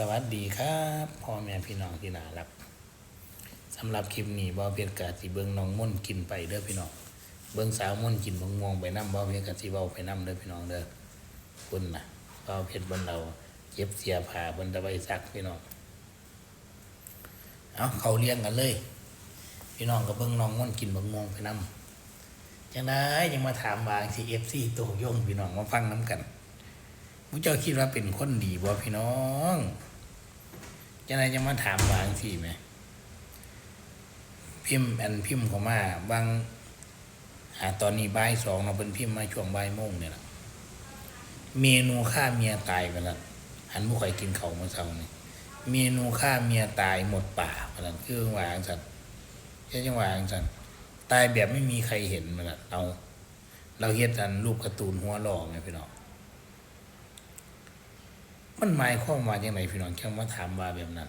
สวัสดีครับพ่อแม่พี่น้องที่น่ารักสำหรับคลิปนี้บ่าวเพชรกาสิเบิ่งน้องม่นกินไปเด้อพี่น้องเบิ่งสาวม่นกินบงม่วงไปน้ำบ่าวเพชรกาสิเว้าไปน้ำเด้อพี่น้องเด้อคุณนะบ่าวเพชรบนเราเจ็บเสียผ้าบนตะไบซักพี่น้องเอาเขาเลี้ยงกันเลย พี่น้องก็เบิ่งน้องม่นกินบงม่วงไปน้ำจังได้ยังมาถามบางสิเอฟซีโตโยงพี่น้องมาฟังน้ำกันมุเจ้าคิดว่าเป็นคนดีบ่พี่น้อง จะไหนจะมาถามบางทีไหม พิมพ์อันพิมพ์เขามาบางหาตอนนี้บ่ายสองเราเป็นพิมพ์มาช่วงบ่ายโมงเนี่ยละเมนูฆ่าเมียตายไปแล้วหันบุคอยกินเขาเมื่อเช้านี่เมนูฆ่าเมียตายหมดป่าไปแล้วคือว่าอังสันแค่จังหวะอังสันตายแบบไม่มีใครเห็นมาแล้วเรา เราเฮ็ดอันรูปการ์ตูนหัวหล่อไงพี่น้อง มันหมายความว่าอย่างไรพี่น้องแค่มาถามว่าแบบนั้น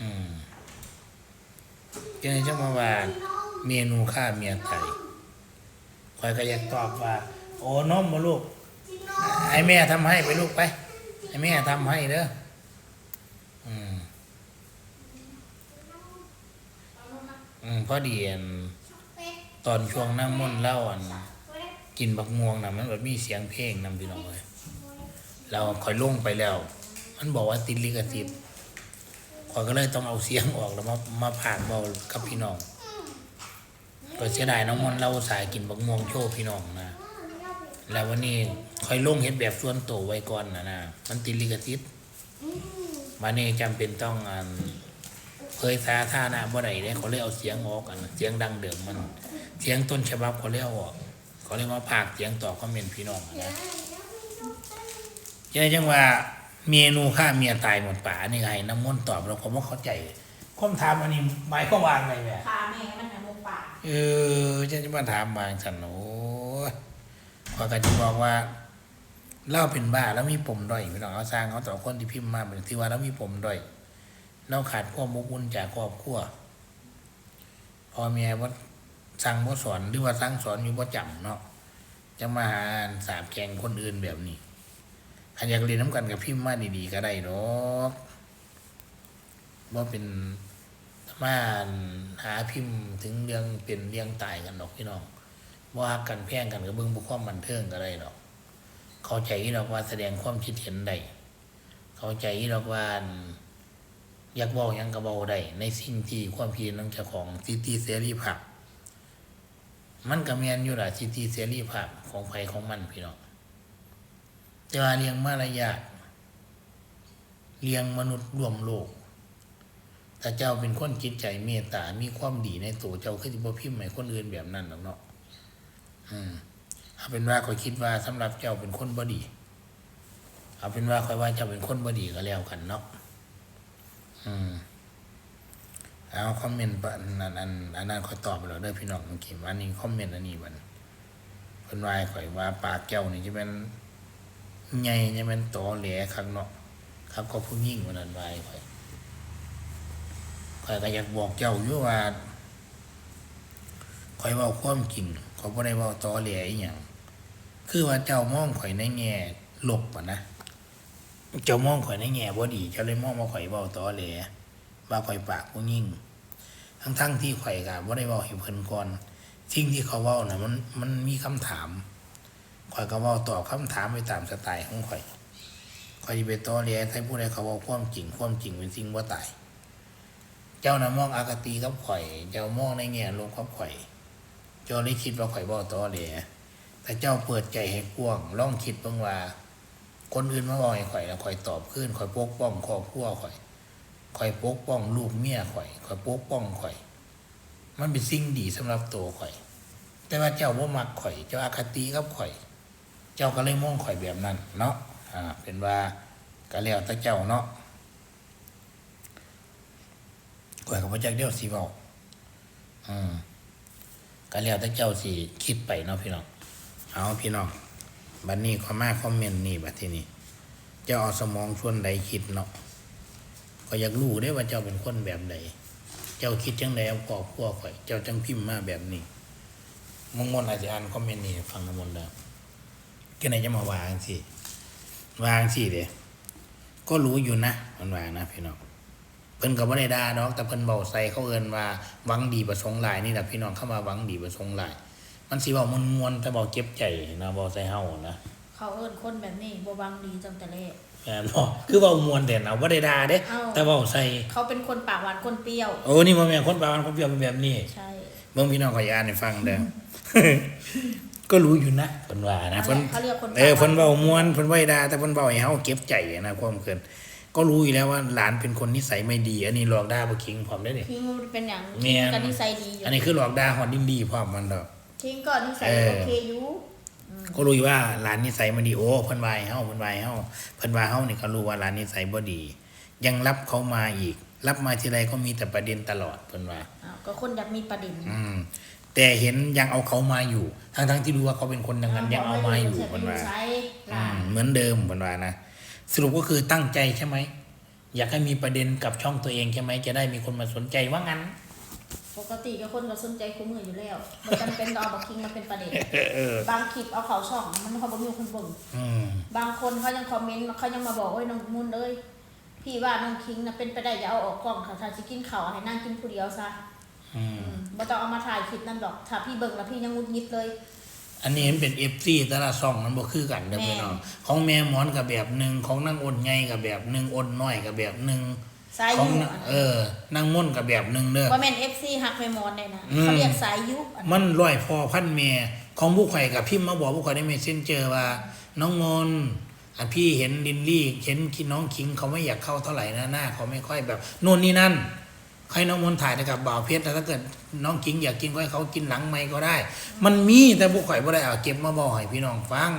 อืมยังไงจะมาว่า เมนูฆ่าเมียไก่คอยก็อยากตอบว่า โอ้น้อมมาลูกให้แม่ทำให้ไปลูกไปให้แม่ทำให้เด้ออืมอืมพอดีอันตอนช่วงนั่งม่นต์เล่าอัน กินบักม่วงนะมันแบบมีเสียงเพลงนำพี่น้องเลย เราคอยลงไปแล้ว มันบอกว่าติดลิขสิทธิ์ขอยก็เลยต้องเอาเสียงออกแล้วมามาผ่านเบากับพี่น้องก็เสียดายน้องมนเราสายกินบักม่วงโชว์พี่น้องนะ แล้ววันนี้คอยลงเห็นแบบส่วนโตวไว้ก่อนนะนะมันติดลิขสิทธิ์มาเนี่จำเป็นต้องอ่านเผยสาธารณะบ่ได้เด้เขาเลยเอาเสียงออกกันเสียงดังเดิมมัน เสียงต้นฉบับเขาเลยเอาออกเขาเลยมาพากเสียงต่อคอมเมนต์พี่น้องนะ ยายจังว่าเมนูฆ่าเมียตายหมดป่านี่ไงน้ำมนต์ตอบเราผมว่าเข้าใจคำถามอันนี้หมายก็วางไงแม่พาแม่มันหาหมกป่าเออจะจะมาถามบางสันโอ้ยขอยก็จะบอกว่าเล่าเป็นบ้าแล้วมีปมด้อยพี่น้องเขาสร้างเขาต่อคนที่พิมพ์มาเหมือนที่ว่าแล้วมีปมด้อยเราขาดความอบอุ่นจากครอบครัวพ่อแม่ว่าสั่งว่าสอนหรือว่าสั่งสอนอยู่ว่าจำเนาะจะมาหาสาบแกงคนอื่นแบบนี้ อันอยากเรียนน้ำกันกับพิมพ์มาดีๆก็ได้ดอกว่าเป็นมาหาพิมพ์ถึงเรื่องเป็นเรื่องตายกันดอกพี่น้องว่ากันแพร่งกันกับเบิ้งบุความบันเทิงก็ได้ดอก เข้าใจดอกว่าแสดงความคิดเห็นได้เข้าใจดอกว่าอยากบอกยังกระเบาได้ในสิ่งที่ความคิดของเจ้าของสิทธิเสรีภาพมันก็แมนอยู่ละสิทธิเสรีภาพของใครของมันพี่น้อง แต่ว่าเลี้ยงมารยาทเลี้ยงมนุษย์รวมโลกถ้าเจ้าเป็นคนจิตใจเมตตา มีความดีในตัวเจ้าคือจะบ่พิมพ์ให้คนอื่นแบบนั้นหรอกเนาะอืมเอาเป็นว่าคอยคิดว่าสำหรับเจ้าเป็นคนบ่ดี เอาเป็นว่าคอยว่าเจ้าเป็นคนบ่ดีก็แล้วกันเนาะอืมเอาคอมเมนต์อันนั้นอันอันนั้นคอยตอบไปแล้วเด้อพี่น้องเมื่อกี้อันนี้คอมเมนต์อันนี้มันเพิ่นว่าให้ข่อยว่าปากแก้วนี่จะเป็น ใหญ่จะเป็นตอแหลข้างนอกครับก็ผู้ยิ่งวันนั้นไว้ข่อยข่อยก็อยากบอกเจ้าอยู่ว่าข่อยเว้าความจริงข่อยบ่ได้เว้าตอแหลอีหยังคือว่าเจ้ามองข่อยในแง่ลบอะนะเจ้ามองข่อยในแง่บ่ดี เจ้าเลยมองว่าข่อยเว้าตอแหลว่าข่อยปากผู้ยิ่งทั้งๆที่ข่อยก็บ่ได้เว้าให้เพิ่นก่อนสิ่งที่เขาเว้าน่ะมันมันมีคำถาม ข่อยก็ว่าตอบคำถามไปตามสไตล์ของข่อยข่อยสิไปต่อเรียนให้ผู้ใดเขาว่าความจริงความจริงเป็นสิ่งว่าตาย เจ้านะมองอากติกับข่อย เจ้ามองในแง่ลบกับข่อย เจ้าเลยคิดว่าข่อยเว้าต่อเรียแต่เจ้าเปิดใจให้กว้างลองคิดเบิ่งว่า คนอื่นมาเว้าให้ข่อยแล้วข่อยตอบคืนข่อยปกป้องครอบครัวข่อยข่อยปกป้องลูกเมียข่อยข่อยปกป้องข่อย มันเป็นสิ่งดีสำหรับตัวข่อย แต่ว่าเจ้าบ่ามักข่อย เจ้าอาคติกับข่อย จ้าก็เลยมองข่อยแบบนั้น เนาะอ่าเป็นว่าก็แล้วแต่เจ้าเนาะข่อยก็บ่จักเดียวสิเว้าอืมก็แล้วแต่เจ้าสิคิดไปเนาะพี่น้องเอาพี่น้องบัดนี้ขอมาคอมเมนต์นี่บัดทีนี้เจ้าเอาสมองส่วนใดคิดเนาะก็อยากรู้ได้ว่าเจ้าเป็นคนแบบใดเจ้าคิดจังไดเอาครอบครัวข่อย เจ้าจังพิมพ์มาแบบนี้มงมนอาจจะอ่านคอมเมนต์นี่ฟังทั้งมดแล้ว ก็ไหนจะมาวางสิวางสิเด้ก็รู้อยู่นะเพิ่นว่านะพี่น้องเพิ่นก็บ่ได้ด่าดอกแต่เพิ่นเว้าใส่เขาเอิ้นว่าหวังดีประสงค์หลายนี่แหละพี่น้องเข้ามาหวังดีประสงค์หลาย มันสิเว้ามวนๆแต่เว้าเจ็บใจนะเว้าใส่เฮานะเขาเอิ้นคนแบบนี้บ่บังดีตั้งแต่แรกแม่นบ่คือเว้ามวนแต่เอาบ่ได้ด่าเด้ เอ้า แต่เว้าใส่เขาเป็นคนปากหวานคนเปรี้ยว โอ้นี่บ่แม่นคนปานคนเปรียวเป็นแบบนี้ ใช่ เบิ่งพี่น้องขอยอ่านให้ฟังเด้อ ก็รู้อยู่นะเพิ่นว่านะเพิ่นเขาเรียกคนปากเออหวเพิ่นเว้ามวนเพิ่นไว้ด่าแต่เพิ่นเว้าให้เฮาเก็บใจนะความเกินก็รู้อยู่แล้วว่าหลานเป็นคนนิสัยไม่ดี อันนี้หลอกด่าบ่คิงพร้อมได้อนี่ทิ้งเป็นอย่างแม่นกันนิสัยดีอยู่อันนี้คือหลอกด่าฮอดดินดีพร้อมมันดอกทิ้งก็นิสัยเออโอเคอยู่ก็รู้อยู่ว่าหลานนิสัยไม่ดีโอ้เพิ่นว่าให้เฮาเพิ่นว่าให้เฮาเพิ่นว่าเฮานี่ก็รู้ว่าหลานนิสัยบ่ดี ยังรับเขามาอีก รับมาทีไรก็มีแต่ประเด็นตลอดเพิ่นว่าอ้าวก็คนอยากมีประเด็นอืม แต่เห็นยังเอาเขามาอยู่ ทั้งๆที่รู้ว่าเขาเป็นคนดังนั้นยังเอามาอยู่เพิ่เพิ่นว่าใช้อืล่ะมเหมือนเดิมเพิ่นว่านะสรุปก็คือตั้งใจใช่ไหมอยากให้มีประเด็นกับช่องตัวเองใช่ไหมจะได้มีคนมาสนใจว่างั้น ปกติก็คนก็สนใจคู่มืออยู่แล้วบ่จำเป็นต้องเอาบักคิงมาเป็นประเด็นเออเออบางคลิปเอาเขาช่องมันเขาบ่มีคนเบิ่งอืมบางคนเขายังคอมเมนต์เขายังมาบอกว่าน้องมุนเอ้ยพี่ว่าน้องคิงนะเป็นไปได้อย่าเอาออกกล้องค่ะถ้าสิกินข้าวให้นั่งกินผู้เดียวซะอืมอืม บ่ต้องเอามาถ่ายคลิปนั่นดอก ถ้าพี่เบิ่งแล้วพี่ยังงุดงิดเลย อันนี้มันเป็นเอฟซีแต่ละซองมันบ่คือกันเด้อแม่ พี่น้องของแม่หมอนกับแบบหนึ่งของนางอ้นใหญ่กับแบบหนึ่งอ้นน้อยกับแบบหนึ่งสายของยุนางเออนางม่นกับแบบหนึ่งเด้อ ว่าแม่น FC ฮักไปมอนได้นะอืม เขาเรียกสายยุอันมันร้อยพอพันเมียของผู้ข่อยกับพิมพ์มาบอกผู้ข่อยได้เมสเซนเจอว่า น้องมนต์อันพี่เห็นลินลี่เห็นคิน้องคิงเขาไม่อยากเข้าเท่าไหร่นะหน้าเขาไม่ค่อยแบบโน่นนี่นั่น ใครน้องมนต์ถ่ายแต่กับบ่าวเพชรแต่ถ้าเกิดน้องคิงอยากกินก็ให้เขากินหลังไม่ก็ได้ มันมีแต่ผู้ข่อยบ่ได้เอาเก็บมาบอกให้พี่น้องฟัง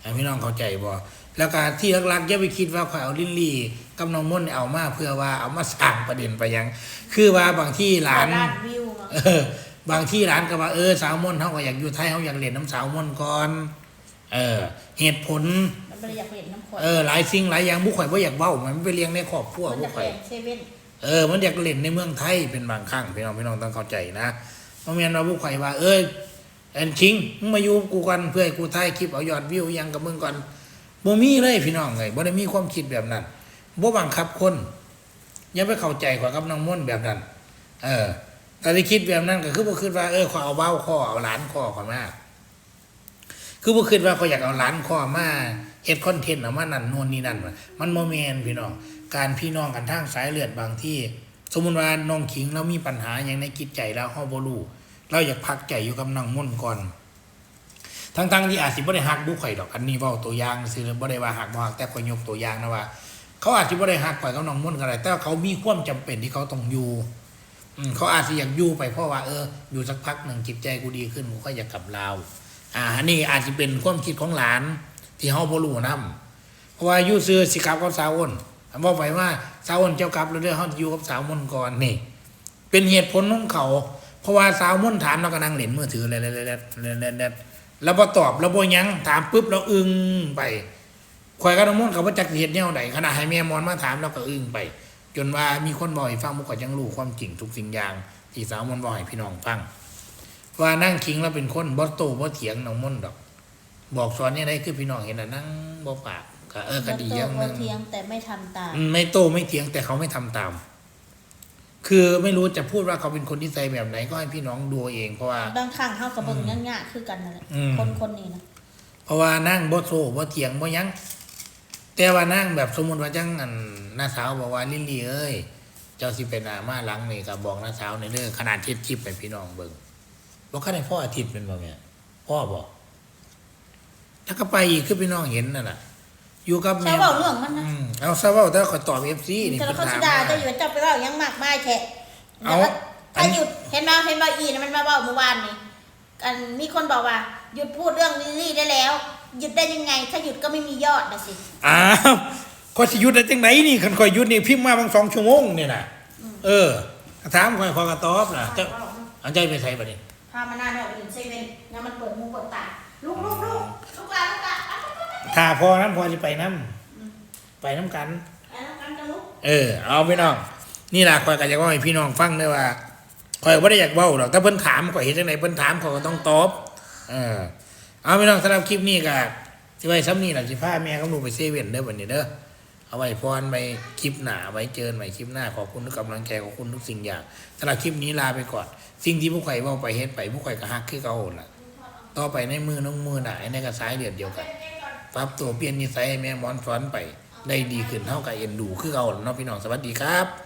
ให้พี่น้องเข้าใจบ่แล้วก็ที่หลักๆอย่าไปคิดว่าข่อยเอาลินลี่กับน้องมนต์เอามาเพื่อว่าเอามาสร้างประเด็นไปยัง คือว่าบางที่หลานล้านวิวมาเออบางที่ร้านก็ว่าเออสาวม่นเขาก็อยากอยู่ไทยเขาอยากเรียนน้ำสาวม่นก่อน เออ เหตุผลมันบ่ได้อยากเห็นน้ำข่อยเออหลายสิ่งหลายอย่างบุคข่อยบ่อยากเว้ามันไปเลี้ยงในครอบครัวมันบุจะคแพข่อยง เออ มันอยากเล่นในเมืองไทยเป็นบางครั้งพี่น้องพี่น้องต้องเข้าใจนะเพราะแม่นว่าบุคข่ว่า เอ้ยแอนชิงมึงมาอยู่กับกูกันเพื่อให้กูถ่ายคลิปเอายอดวิวยังกับมึงก่อนบ่มีเลยพี่น้องเลยบ่ได้มีความคิดแบบนั้นบ่บังคับคนอย่าไปเข้าใจข่อยกับน้องม่นแบบนั้น เออแต่ที่คิดแบบนั้นก็คือบ่คิดว่าเออขอเอาเบ้าข้อเอาหลานข้อขอมาคือบ่คิดว่าเขาอยากเอาหลานข้อมา เฮ็ดคอนเทนต์เอามานั่นโน่นนี่นั่นมันบ่แม่นพี่น้อง การพี่น้องกันทางสายเลือดบางที่ สมมุติว่าน้องขิงเรามีปัญหาอย่างในจิตใจแล้วเฮาบ่รู้เราอยากพักใจอยู่กับน้องม่นก่อนทั้งๆที่อาจสิบ่ได้ฮักบุข่อยดอกอันนี้เว้าตัวอย่างซื่อบ่ได้ว่าฮักบ่ฮักแต่ข่อยยกตัวอย่างนะว่าเขาอาจสิบ่ได้ฮักข่อยกับน้องมุ่นต์ก็ได้แต่เขามีความจำเป็นที่เขาต้องอยู่อืมเขาอาจจะอยากอยู่ไปเพราะว่าเอออยู่สักพักหนึ่งจิตใจกูดีขึ้นกูก็อยากกลับลาวอ่าอันนี้อาจจะเป็นความคิดของหลาน ที่เฮาบ่รู้นํเพราะว่าอยู่ซื้อสิกลับกับสาวอ้นอันบอกไปว่าสาวอ้นเจ้ากลับแล้วเด้อเฮาอยู่กับสาวมนต์ก่อนนี่ เป็นเหตุผลของเขา เพราะว่าสาวมนต์ถามเราก็นั่งเล่นมือถือเลยๆๆๆๆแล้วบ่ตอบแล้วบ่ยังถามปุ๊บเราอึ้งไปข่อยกับน้องมนต์ก็บ่จักสิเฮ็ดแนวใดขณะให้แม่มอนมาถามเราก็อึ้งไป จนว่ามีคนบอกให้ฟังมุกก็ยังรู้ความจริงทุกสิ่งอย่างที่สาวมนต์บอกให้พี่น้องฟังว่านั่งคิงแล้วเป็นคนบ่โตบ่เถียงน้องมนต์ดอก บอกสอนเนี่ยได้คือพี่น้องเห็นน่ะนั่งบ่ปากก็เออก็ดีอย่างหนึงเทียงแต่ไม่ทำตามอืมไม่โตไม่เถียงแต่เขาไม่ทำตาม คือไม่รู้จะพูดว่าเขาเป็นคนที่ใจแบบไหนก็ให้พี่น้องดูเองเพราะว่าบางครั้งเฮากับเบิ่งยังยากคือกันนั่นแหละอืมคนคนนี้นะเพราะว่านั่งบ่โซบ่เถียงบ่หยังแต่ว่านั่งแบบสมมุติว่าจังอันน้าสาวบอกว่าลิลลี่เอ้ยเจ้าสิเป็นหน้ามาหลังนี่ก็บอกน้าสาวในเด้อขนาดเทปคลิปให้พี่น้องเบิ่งบ่คันให้พ่ออาทิตย์เป็นบ่แม่พ่อบอก ถ้าก็ไปอีกคือพี่น้องเห็นนั่นน่ะอยู่กับใช่แม่เว้าเรื่องมันนะอืมเอาซะเว้าแต่ขอยตอบ FC นี่แต่ละเพิ่นเขาถาสิมด่ามาจะอยู่ว่าเจ้าไปเว้ายังมากมายแท้เอาถ้าหยุดเห็นบ่เห็นบ่อีนะมันมาเว้าเมื่อวานนี่อันมีคนบอกว่า หยุดพูดเรื่องลิลลี่ได้แล้ว หยุดได้ยังไง ถ้าหยุดก็ไม่มียอดนะสิอ้าวขอยสิหยุดได้จังไหนนี่คันขอยหยุดนี่พิมพ์มาบางสองชั่วโมงนี่น่ะเออถามขอยขอยก็ตอบน่ะเจ้าเอาใจไปใส่บัดนี้ พามานานแล้วอื่นเซเว่นงั้นมันเปิดหูเปิดตา ถ้าพอน้ำพอจะไปน้ำไปน้ำกัน เออ เอาไปน้อง นี่แหละคอยกันอยากว่าให้พี่น้องฟังด้วยว่าคอยว่าได้อยากเบ้าหรอกถ้าเพิ่นถามคอยเห็นจังไหนเพิ่นถามคอยก็ต้องตอบ เออ เอาไปน้องสำหรับคลิปนี้ก็สิไว้ซ้ำนี่หลังสิพาแม่กับลูกไปเซเว่นเด้อวันนี้เด้อเอาไว้พรไปคลิปหนาไว้เจอใหม่คลิปหน้าขอบคุณทุกกำลังใจขอบคุณทุกสิ่งอย่างสำหรับคลิปนี้ลาไปก่อน สิ่งที่ผู้ใครยว่าไปเฮ็ดไปผู้ใครก็ฮักคือเขาหอนล่ะ ต่อไปในมือน้องมือไหนในกระซ้ายเเดียวกัน ปรับตัวเปลี่ยนนิสัยแม่หมอนสอนไป ได้ดีขึ้นเท่ากับเอ็นดูคือเอาเนาะพี่น้องสวัสดีครับ